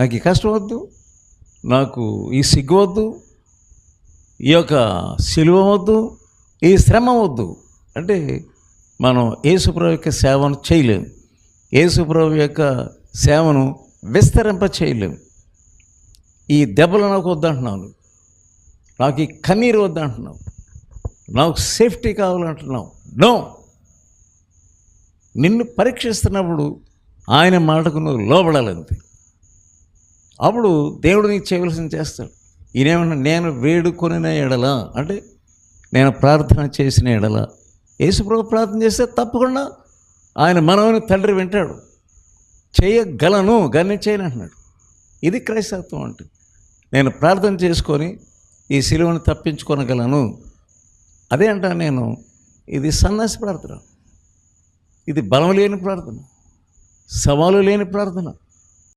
నాకు ఈ కష్టం వద్దు నాకు ఈ సిగ్గు వద్దు ఈ యొక్క సిలువ వద్దు ఈ శ్రమ వద్దు. అంటే మనం యేసుప్రభు యొక్క సేవను చేయలేము. యేసుప్రభు యొక్క సేవను విస్తరింప చేయలేము ఈ దెబ్బలు నాకు వద్దంటున్నాను. నాకు ఈ కన్నీరు వద్దంటున్నావు. నాకు సేఫ్టీ కావాలంటున్నావు. నో! నిన్ను పరీక్షిస్తున్నప్పుడు ఆయన మాటకు నువ్వు లోబడాలంతే. అప్పుడు దేవుడు నీకు చేయవలసింది చేస్తాడు. ఈయనేమన్నా నేను వేడుకొనిన ఎడల అంటే నేను ప్రార్థన చేసిన ఎడల. యేసుప్రభు ప్రార్థన చేస్తే తప్పకుండా ఆయన మనవని తండ్రి వింటాడు. చేయగలను గని చేయను అంటున్నాడు. ఇది క్రైస్తత్వం అంటే నేను ప్రార్థన చేసుకొని ఈ సిలువను తప్పించుకొనగలను. అదే అంట నేను ఇది సన్నాసి ప్రార్థన. ఇది బలం లేని ప్రార్థన. సవాలు లేని ప్రార్థన.